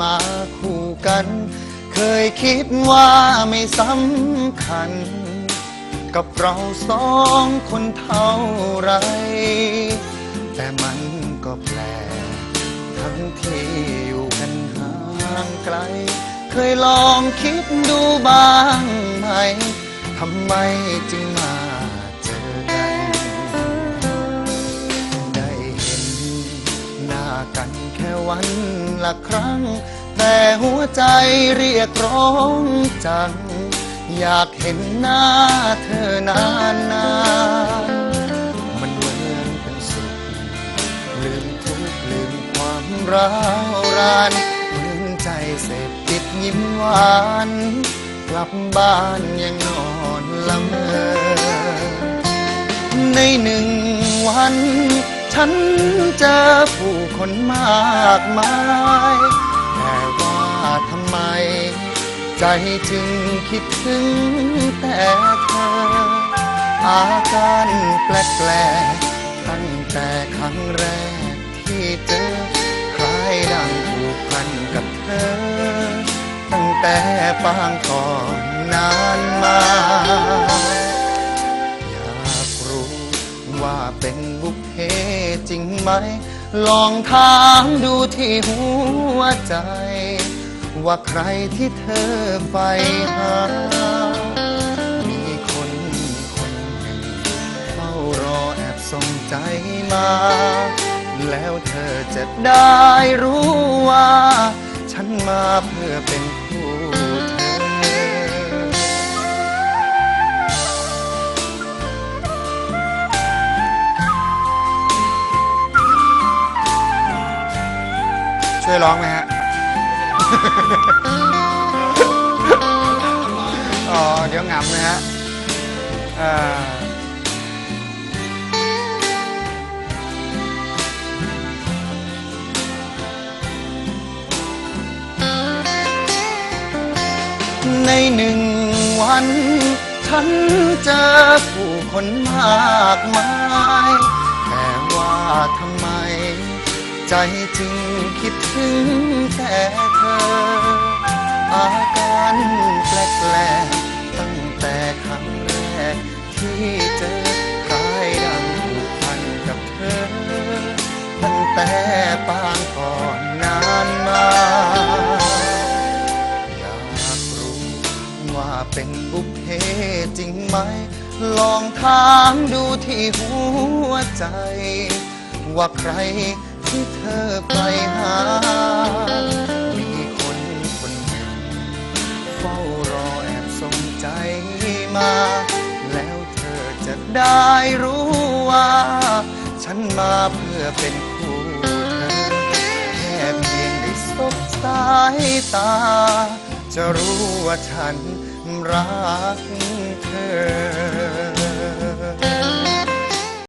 มาคู่กัน เคยคิดว่าไม่สำคัญ กับเราสองคนเท่าไร แต่มันก็แปลทั้งที่อยู่กันห่างไกล เคยลองคิดดูบ้างไหมทำไมจึงมา ละครั้ง แต่หัวใจเรียกร้องจัง อยากเห็นหน้าเธอนานนานๆมันเหมือนเป็นสุขลืมทุกข์ลืมความร้าวรานเมือนใจเสพติดยิ้มหวาน กลับบ้านยังนอนละเมอในหนึ่งวัน ฉันเจอผู้คนมากมาย แต่ว่าทำไม ใจจึงคิดถึงแต่เธอ อาการแปลกๆตั้งแต่ครั้งแรกที่เจอคล้ายดังผูกพันกับเธอ ตั้งแต่ปางก่อนนานมา ว่าเป็นบุพเพจริงไหม ลองถามดูที่หัวใจ ว่าใครที่เธอใฝ่หา มีคนคนหนึ่งเฝ้ารอแอบส่งใจมา แล้วเธอจะได้รู้ว่า ฉันมาเพื่อเป็นคู่ ช่วยร้องไหมฮะ อ๋อ เดี๋ยวงำนะฮะเอ่อในหนึ่งวัน ฉันเจอผู้คนมากมาย ใจจึงคิดถึงแต่เธอ อาการแปลกๆตั้งแต่ครั้งแรกที่เจอคล้ายดังผูกพันกับเธอ ตั้งแต่ปางก่อนนานมาอยากรู้ว่าเป็นบุพเพจริงไหม ลองถามดูที่หัวใจ ว่าใคร ที่เธอไปหา มีคนคนหนึ่งเฝ้ารอแอบส่งใจมา แล้วเธอจะได้รู้ว่า ฉันมาเพื่อเป็นคู่เธอ แค่เพียงได้สบสายตา จะรู้ว่าฉันรักเธอ